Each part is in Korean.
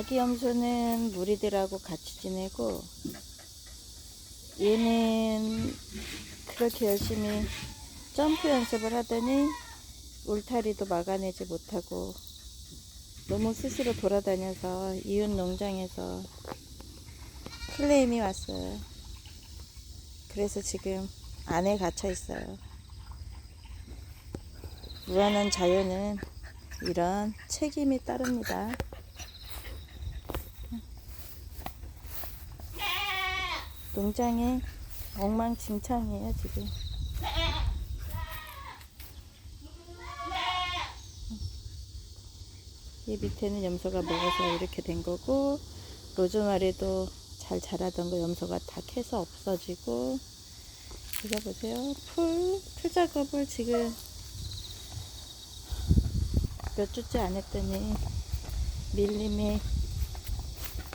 아기 염소는 무리들하고 같이 지내고 얘는 그렇게 열심히 점프 연습을 하더니 울타리도 막아내지 못하고 너무 스스로 돌아다녀서 이웃 농장에서 클레임이 왔어요. 그래서 지금 안에 갇혀 있어요. 무한한 자연은 이런 책임이 따릅니다. 농장에 엉망진창이에요, 지금. 이 밑에는 염소가 먹어서 이렇게 된 거고, 로즈마리도 잘 자라던 거 염소가 다 캐서 없어지고, 이거 보세요. 풀, 풀 작업을 지금 몇 주째 안 했더니 밀림이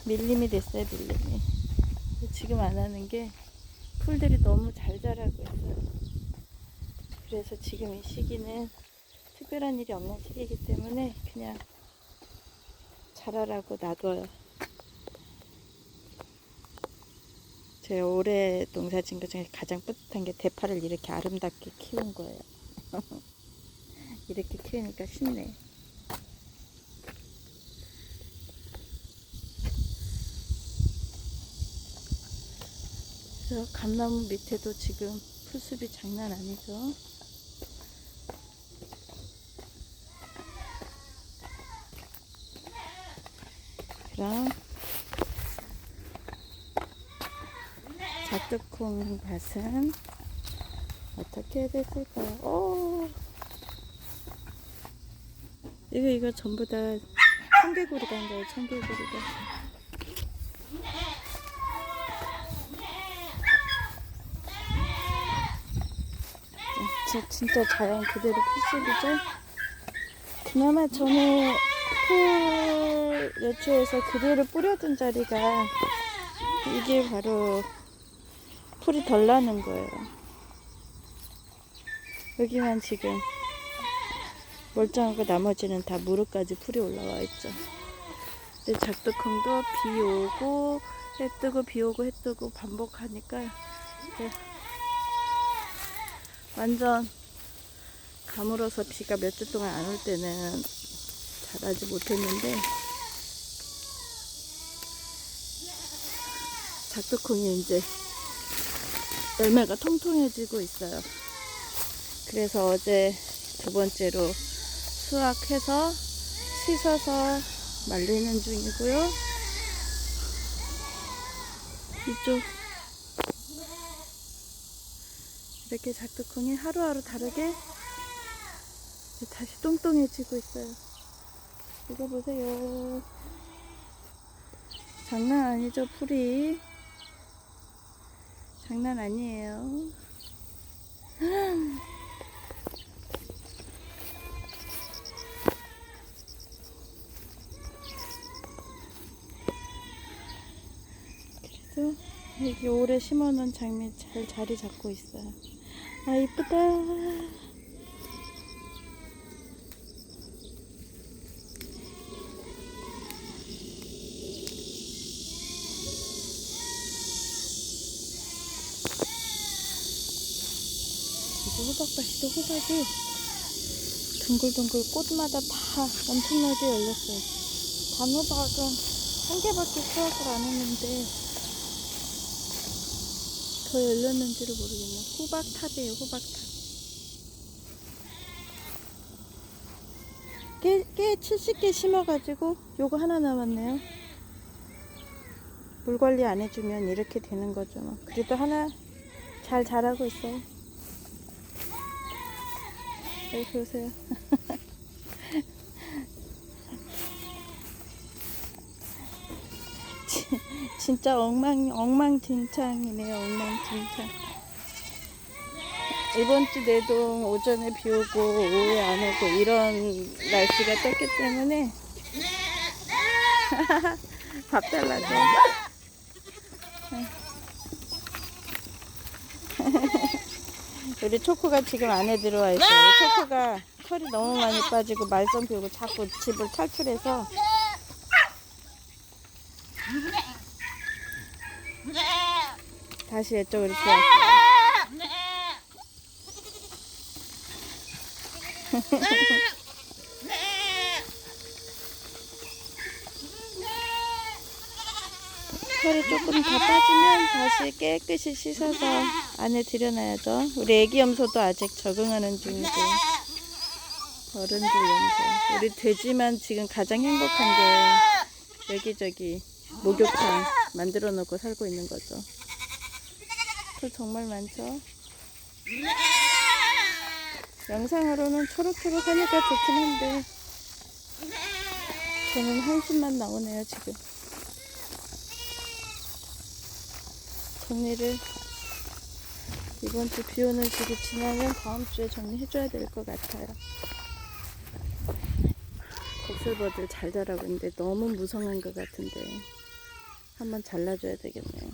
밀림이 됐어요 밀림이 지금 안 하는 게 풀들이 너무 잘 자라고 있어요. 그래서 지금 이 시기는 특별한 일이 없는 시기이기 때문에 그냥 자라라고 놔둬요. 제가 올해 농사 지은 것 중에 가장 뿌듯한 게 대파를 이렇게 아름답게 키운 거예요. 이렇게 키우니까 쉽네 그래서 감나무 밑에도 지금 풀숲이 장난 아니죠. 그럼 작두콩 밭은 어떻게 해야 됐을까요? 오! 이거 이거 전부 다 청개구리가 한 거예요. 청개구리가. 진- 진짜 자연 그대로 풀숲이죠. 그나마 전에 풀 여초에서 그대로 뿌려둔 자리가 이게 바로 풀이 덜 나는 거예요. 여기만 지금 멀쩡하고 나머지는 다 무릎까지 풀이 올라와 있죠. 근데 작두콩도 비 오고 해 뜨고 비 오고 해 뜨고 반복하니까 완전 가물어서 비가 몇 주 동안 안 올 때는 자라지 못했는데 작두콩이 이제 열매가 통통해지고 있어요. 그래서 어제 두 번째로 수확해서 씻어서 말리는 중이고요. 이쪽 이렇게 작두콩이 하루하루 다르게 다시 똥똥해지고 있어요. 이거 보세요. 장난 아니죠, 풀이. 장난 아니에요. 여기 올해 심어놓은 장미 잘 자리 잡고 있어요. 아, 이쁘다. 호박밭이도 호박이 둥글둥글 꽃마다 다 엄청나게 열렸어요. 단호박은 한 개밖에 수확을 안 했는데 더 열렸는지를 모르겠네. 호박탑이에요, 호박탑. 깨, 깨 70개 심어가지고 요거 하나 남았네요. 물 관리 안 해주면 이렇게 되는 거죠. 뭐. 그래도 하나 잘 자라고 있어요. 여기 보세요. 진- 진짜 엉망 엉망진창이네요. 엉망진창. 이번 주 내동 오전에 비 오고 오후에 안 오고 이런 날씨가 떴기 때문에 밥 달라고. 우리 초코가 지금 안에 들어와 있어요. 초코가 털이 너무 많이 빠지고 말썽 피우고 자꾸 집을 탈출해서 다시 이쪽으로 들어왔어. 털이 조금 더 빠지면 다시 깨끗이 씻어서 안에 들여놔야죠. 우리 애기 염소도 아직 적응하는 중이고 어른들 염소. 우리 돼지만 지금 가장 행복한 게 여기저기 목욕탕 만들어 놓고 살고 있는 거죠. 털 정말 많죠? 영상으로는 초록초록 하니까 좋긴 한데 저는 한숨만 나오네요 지금. 정리를 이번 주 비 오는 주기 지나면 다음 주에 정리해줘야 될 것 같아요. 곡슬버들 잘 자라고 있는데 너무 무성한 것 같은데 한번 잘라줘야 되겠네요